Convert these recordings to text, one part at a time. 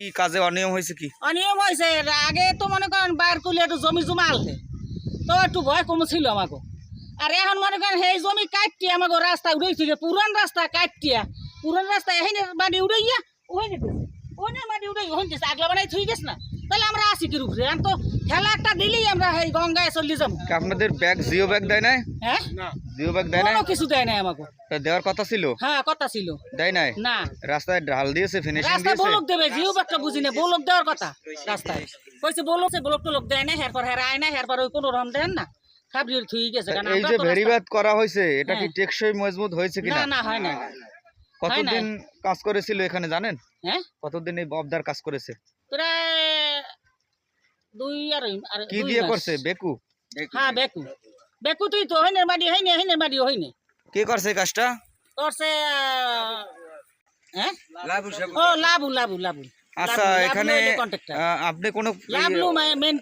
কি কাজে অনিয়ম হয়েছে কি? অনিয়ম হয়েছে। আগে তো মনে করেন বাইর করলে একটু জমি জমা আনলে তো একটু ভয় কম ছিল আমাকে আর এখন মনে করেন সেই জমি কাটিয়ে আমাকে রাস্তা উড়েছিল পুরান রাস্তা কাটিয়া পুরান রাস্তা এখানে মাটি উড়াইয়া ওখানে ওখানে মাটি উড়াই ওখানে আগলা বানাই থুই গেছ না? তাহলে আমরা আসি কি রূপে এখন তো খেলা একটা দিলেই আমরা এই গঙ্গায় চলে যাব। আপনাদের ব্যাগ জিও ব্যাগ দেয় নাই? হ্যাঁ? জিও ব্যাগ দেয় কোনো কিছু দেয় নাই আমাকে। তা দেওয়ার কথা ছিল? হ্যাঁ কথা ছিল। দেয় নাই? না। রাস্তায় ঢাল দিয়েছে ফিনিশিং রাস্তা দিয়েছে? বলক দেবে জিও একটা বুঝি না বলক দেওয়ার কথা রাস্তায়। কইছে বলক সে বলক টলক দেয় না হেরপর হেরা আয় না হেরপর ওই কোনো রকম দেন না। খাবরির থুই গেছে কারণ এই যে ভেরিবাদ করা হয়েছে এটা কি হ্যাঁ। টেকসই মজবুত হয়েছে না? কিনা না হয় না কতদিন কাজ করেছিল এখানে জানেন? হ্যাঁ? কতদিন এই ববদার কাজ করেছে? প্রায় দুই আর আর কি দিয়ে। করছে? বেকু? হ্যাঁ বেকু। বেকু তুই তো হইনের বাড়ি হইনে হইনের বাড়ি হইনে। কি করছে কাজটা? করছে হ্যাঁ? ও লাবু লাবু লাবু। আচ্ছা এখানে আপনি কোনো মেন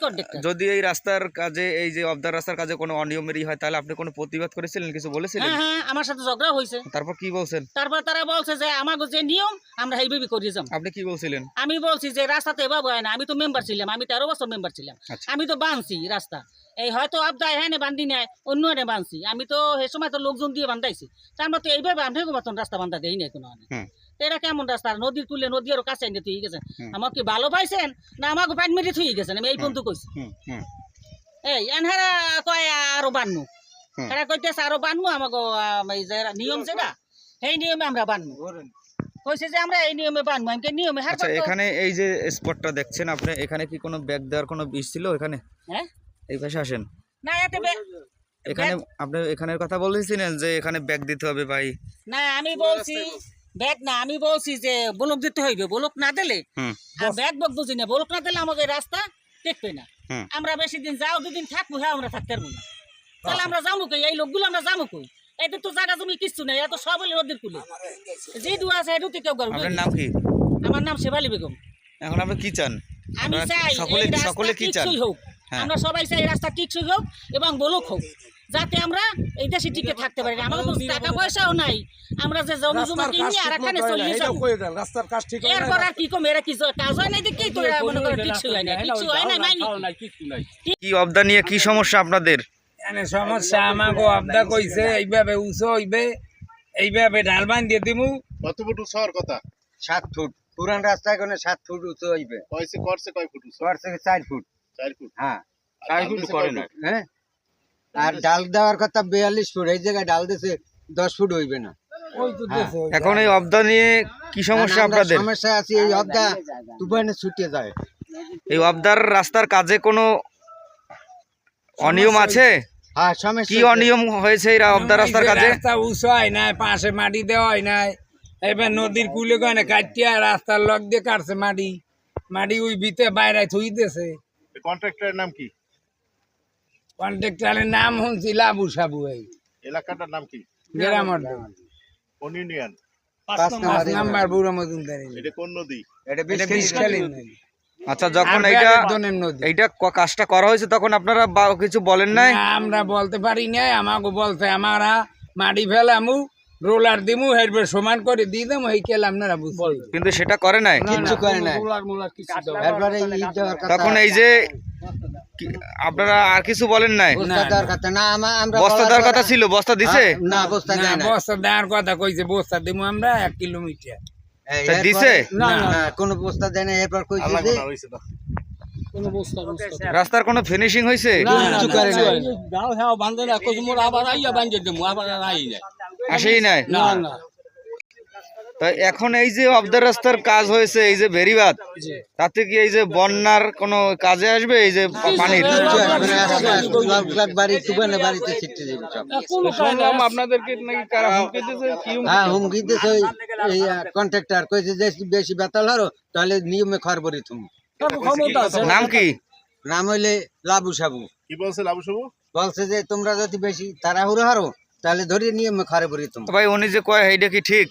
যদি এই রাস্তার কাজে এই যে অবদার রাস্তার কাজে কোনো অনিয়মেরই হয় তাহলে আপনি কোনো প্রতিবাদ করেছিলেন কিছু বলেছিলেন? হ্যাঁ হ্যাঁ আমার সাথে ঝগড়া হয়েছে তারপর কি বলছেন? তারপর তারা বলছে যে আমাকে যে নিয়ম আমরা এইভাবে করিয়ে যাব আপনি কি বলছিলেন? আমি বলছি যে রাস্তাতে এভাবে হয় না আমি তো মেম্বার ছিলাম আমি তেরো বছর মেম্বার ছিলাম। আচ্ছা। আমি তো বানছি রাস্তা। এই হয়তো আবদায় হ্যাঁ বান্ধি নেয় অন্য এনে বানছি। আমি তো সে সময় তো লোকজন দিয়ে বান্ধাইছি। তার মতো এইভাবে আমি মতন রাস্তা বান্ধা দেই নাই কোনো এটা কেমন রাস্তা? নদীর তুলে নদী আরও কাছে হুম। আমার কি ভালো পাইছেন? না আমাকে পাইন মেরে থুই গেছেন? আমি এই পর্যন্ত কইছি। এই এনহারা কয় আরও বানমু? এরা কইতেছে আরও বানমু আমাকে আহ, এই যে নিয়ম যেটা সেই নিয়মে আমরা বানমু। কইছে যে আমরা এই নিয়মে বানমু আমি নিয়মে হার আচ্ছা এখানে এই যে স্পটটা দেখছেন আপনি এখানে কি কোনো ব্যাগ দেওয়ার কোনো বিষ ছিল এখানে? হ্যাঁ? এই পাশে আসেন। না এতে এখানে আপনি এখানের কথা বলেছিলেন যে এখানে ব্যাগ দিতে হবে ভাই। না আমি বলছি ব্যাগ না আমি বলছি যে বলক দিতে হইবে বলক না দিলে আর ব্যাগ বক বুঝি না বলক না দিলে আমাকে রাস্তা দেখবে না। আমরা বেশি দিন যাও দুদিন থাকব হ্যাঁ আমরা থাকতে পারব না। তাহলে আমরা যাব কই? এই লোকগুলো আমরা যাব কই? এদের তো জায়গা জমি কিছু নেই এত সব হলে নদীর কুলে। যে দু আছে এটুতে কেউ করবে আপনার নাম কি? আমার নাম শেফালি বেগম। এখন আপনি কি চান? আমি চাই সকলে সকলে কি চান? হোক। হ্যাঁ। আমরা সবাই চাই রাস্তা টিকসই হোক এবং বলক হোক। যাতে আমরা এই দেশে টিকে থাকতে পারি আমাদের তো টাকা পয়সাও নাই। আমরা যে জমি জমা কিনি আর এখানে চলে যাব রাস্তার কাজ ঠিক এরপর আর কি কম? এরা কি কাজ হয় না দেখেই তো এরা মনে করে টিকসই হয় না টিকসই হয় না মাইনি কি অবদা নিয়ে কি সমস্যা আপনাদের? সমস্যা আমাকে আবদা কইছে এইভাবে উঁচু হইবে এইভাবে ঢাল বান দিয়ে দিমু। কত ফুট উঁচু হওয়ার কথা? সাত ফুট। পুরান রাস্তায় কোনো সাত ফুট উঁচু হইবে। করছে কয় ফুট উঁচু? ঘর চার ফুট। চার ফুট। হ্যাঁ। আর ডাল দিছে কয় ফুট? হ্যাঁ? আর ডাল দেওয়ার কথা বিয়াল্লিশ ফুট এই জায়গায় ডাল দিছে দশ ফুট হইবে না। হ্যাঁ। এখন এই অবদা নিয়ে কি সমস্যা আপনাদের? সমস্যা আছে এই অবদা তুফানে ছুটিয়ে যায়। এই অবদার রাস্তার কাজে কোনো অনিয়ম আছে? হ্যাঁ সমস্যা কি অনিয়ম হয়েছে এই অবদার রাস্তার কাজে? রাস্তা উঁচু হয় নাই পাশে মাটি দেওয়া হয় নাই। এবার নদীর কুলে গনে কাটিয়া রাস্তার লগ দিয়ে কাটছে মাটি। মাটি ওই ভিতে বাইরে থুই দিয়েছে কন্ট্রাক্টরের নাম কি? কন্ট্রাক্টরের নাম শুনছি লাবু সাবু এই। এলাকাটার নাম কি? গ্রামের কোন ইউনিয়ন? পাঁচ নাম্বার বুড়ো মজুমদারি এটা কোন নদী? এটা বিষখালী নদী। আচ্ছা যখন এইটা এইটা কাজটা করা হয়েছে তখন আপনারা বা- কিছু বলেন নাই? আমরা বলতে পারি নাই। আমাকে বলতে আমারা মাটি ফেলামু রোলার দিমু হেরবে সমান করে দিয়ে দেবো এই কেল আপনারা বুঝবেন কিন্তু সেটা করে নাই? কিচ্ছু করে না। এরপরে ঈদ দেওয়ার কথা তখন এই যে আপনারা আর কিছু বলেন নাই? বস্তা দেওয়ার কথা না ছিল বস্তা দিছে? না বস্তা না না দেওয়ার কথা কইছে বস্তা দিমু আমরা এক কিলোমিটার। দিছে? না না। কোনো বস্তা দেয় না এরপর কইছে রাস্তার কোনো ফিনিশিং হয়েছে কিচ্ছু করে না আসেই নাই তা এখন এই যে অবদার রাস্তার কাজ হয়েছে এই যে বেরিবাদ তাতে কি এই যে বন্যার কোনো কাজে আসবে এই যে পানির আপনাদেরকে নাকি কারা হুমকি হ্যাঁ হুমকি এই কন্ট্রাক্টর কইছে যে বেশি বেতাল হারো তাহলে নিয়মে খরবরি তুমি নাম কি নাম হইলে লাবু সাবু কি বলছে লাবু সবু বলছে যে তোমরা যদি বেশি তাড়াহুড়ো হারো তাহলে ধরে নিয়মে খরবরি তুমি ভাই উনি যে কয় এইটা কি ঠিক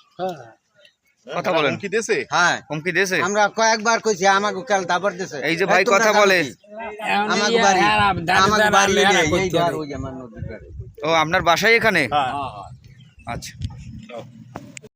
কথা বলেন। কি দেশে হ্যাঁ। হুমকি দেশে আমরা কয়েকবার কইছি আমাকে কাল দাবর দেশে এই যে ভাই কথা বলেন বলে। আমাকে বাড়ি আমাকে বাড়ি এই ঘর ওই আমার নদীর। ও আপনার বাসায় এখানে? হ্যাঁ। আচ্ছা।